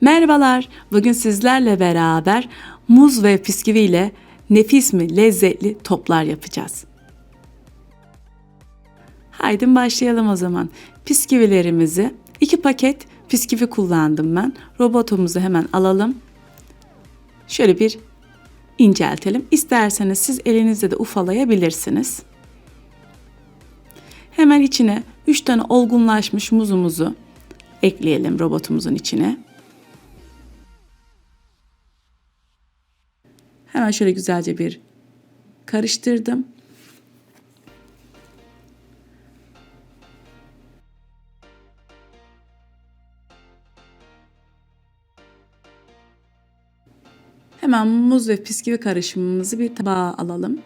Merhabalar. Bugün sizlerle beraber muz ve bisküvi ile nefis mi lezzetli toplar yapacağız. Haydi başlayalım o zaman. Bisküvilerimizi iki paket bisküvi kullandım ben. Robotumuzu hemen alalım. Şöyle bir inceltelim. İsterseniz siz elinizle de ufalayabilirsiniz. Hemen içine 3 tane olgunlaşmış muzumuzu ekleyelim robotumuzun içine. Hemen şöyle güzelce bir karıştırdım. Hemen muz ve bisküvi karışımımızı bir tabağa alalım.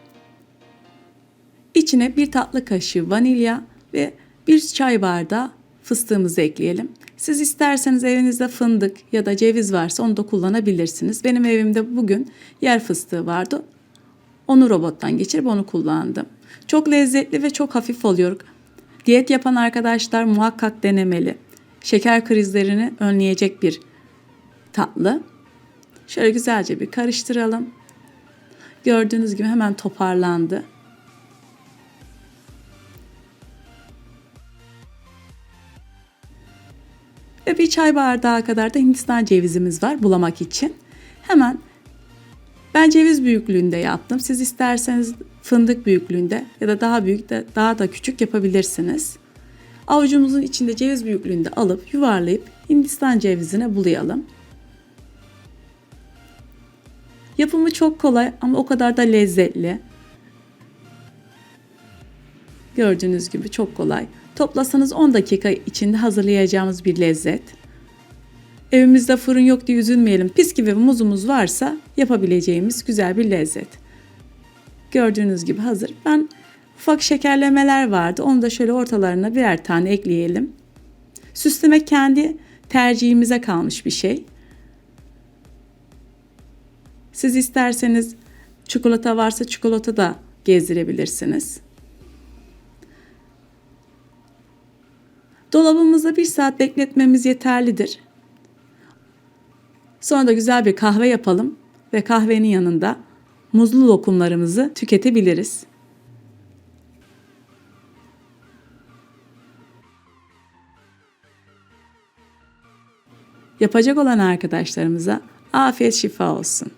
İçine bir tatlı kaşığı vanilya ve bir çay bardağı fıstığımızı ekleyelim. Siz isterseniz evinizde fındık ya da ceviz varsa onu da kullanabilirsiniz. Benim evimde bugün yer fıstığı vardı. Onu robottan geçirip onu kullandım. Çok lezzetli ve çok hafif oluyor. Diyet yapan arkadaşlar muhakkak denemeli. Şeker krizlerini önleyecek bir tatlı. Şöyle güzelce bir karıştıralım. Gördüğünüz gibi hemen toparlandı. Ve bir çay bardağı kadar da Hindistan cevizimiz var bulamak için. Hemen ben ceviz büyüklüğünde yaptım. Siz isterseniz fındık büyüklüğünde ya da daha büyük de daha da küçük yapabilirsiniz. Avucumuzun içinde ceviz büyüklüğünde alıp yuvarlayıp Hindistan cevizine bulayalım. Yapımı çok kolay ama o kadar da lezzetli. Gördüğünüz gibi çok kolay. Toplasanız 10 dakika içinde hazırlayacağımız bir lezzet. Evimizde fırın yok diye üzülmeyelim. Pis gibi muzumuz varsa yapabileceğimiz güzel bir lezzet. Gördüğünüz gibi hazır. Ben ufak şekerlemeler vardı. Onu da şöyle ortalarına birer tane ekleyelim. Süslemek kendi tercihimize kalmış bir şey. Siz isterseniz çikolata varsa çikolata da gezdirebilirsiniz. Dolabımızda bir saat bekletmemiz yeterlidir. Sonra da güzel bir kahve yapalım ve kahvenin yanında muzlu lokumlarımızı tüketebiliriz. Yapacak olan arkadaşlarımıza afiyet şifa olsun.